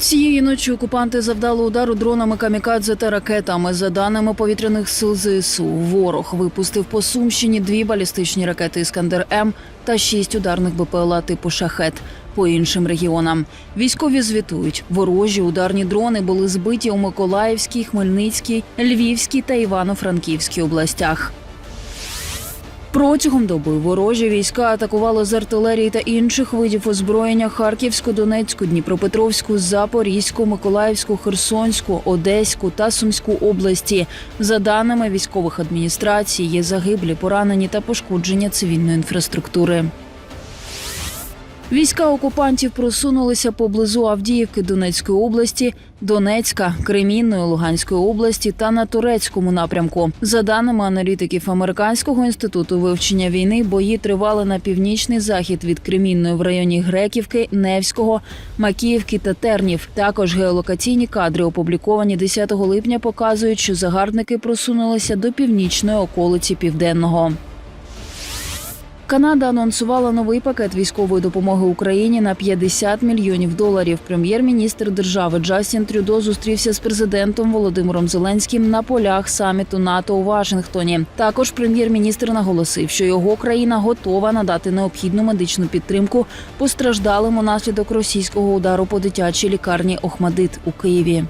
Цієї ночі окупанти завдали удару дронами камікадзе та ракетами. За даними повітряних сил ЗСУ, ворог випустив по Сумщині дві балістичні ракети Іскандер М та шість ударних БПЛА типу Шахет. По іншим регіонам військові звітують, ворожі ударні дрони були збиті у Миколаївській, Хмельницькій, Львівській та Івано-Франківській областях. Протягом доби ворожі війська атакували з артилерії та інших видів озброєння Харківську, Донецьку, Дніпропетровську, Запорізьку, Миколаївську, Херсонську, Одеську та Сумську області. За даними військових адміністрацій, є загиблі, поранені та пошкодження цивільної інфраструктури. Війська окупантів просунулися поблизу Авдіївки Донецької області, Донецька, Кремінної Луганської області та на турецькому напрямку. За даними аналітиків Американського інституту вивчення війни, бої тривали на північний захід від Кремінної в районі Греківки, Невського, Макіївки та Тернів. Також геолокаційні кадри, опубліковані 10 липня, показують, що загарбники просунулися до північної околиці південного. Канада анонсувала новий пакет військової допомоги Україні на 50 мільйонів доларів. Прем'єр-міністр держави Джастін Трюдо зустрівся з президентом Володимиром Зеленським на полях саміту НАТО у Вашингтоні. Також прем'єр-міністр наголосив, що його країна готова надати необхідну медичну підтримку постраждалим унаслідок російського удару по дитячій лікарні Охмадит у Києві.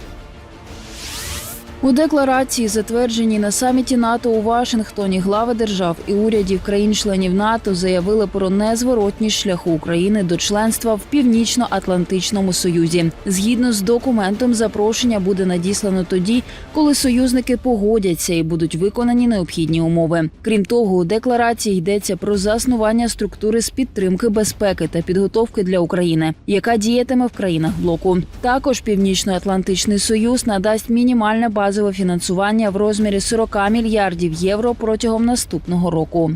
У декларації, затвердженій на саміті НАТО у Вашингтоні, глави держав і урядів країн-членів НАТО заявили про незворотність шляху України до членства в Північно-Атлантичному Союзі. Згідно з документом, запрошення буде надіслано тоді, коли союзники погодяться і будуть виконані необхідні умови. Крім того, у декларації йдеться про заснування структури з підтримки безпеки та підготовки для України, яка діятиме в країнах блоку. Також Північно-Атлантичний Союз надасть мінімальне базове фінансування в розмірі 40 мільярдів євро протягом наступного року.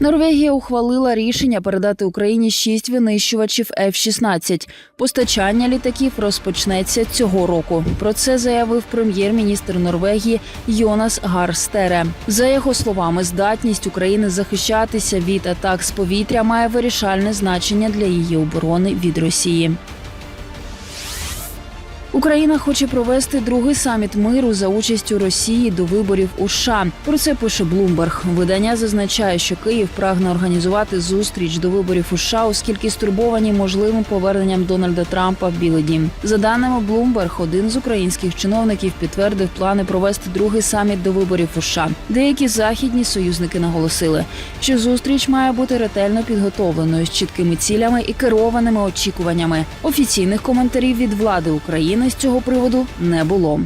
Норвегія ухвалила рішення передати Україні шість винищувачів F-16. Постачання літаків розпочнеться цього року. Про це заявив прем'єр-міністр Норвегії Йонас Гарстере. За його словами, здатність України захищатися від атак з повітря має вирішальне значення для її оборони від Росії. Україна хоче провести другий саміт миру за участю Росії до виборів у США. Про це пише Блумберг. Видання зазначає, що Київ прагне організувати зустріч до виборів у США, оскільки стурбовані можливим поверненням Дональда Трампа в Білий Дім. За даними Блумберг, один з українських чиновників підтвердив плани провести другий саміт до виборів у США. Деякі західні союзники наголосили, що зустріч має бути ретельно підготовленою з чіткими цілями і керованими очікуваннями. Офіційних коментарів від влади України з цього приводу не було.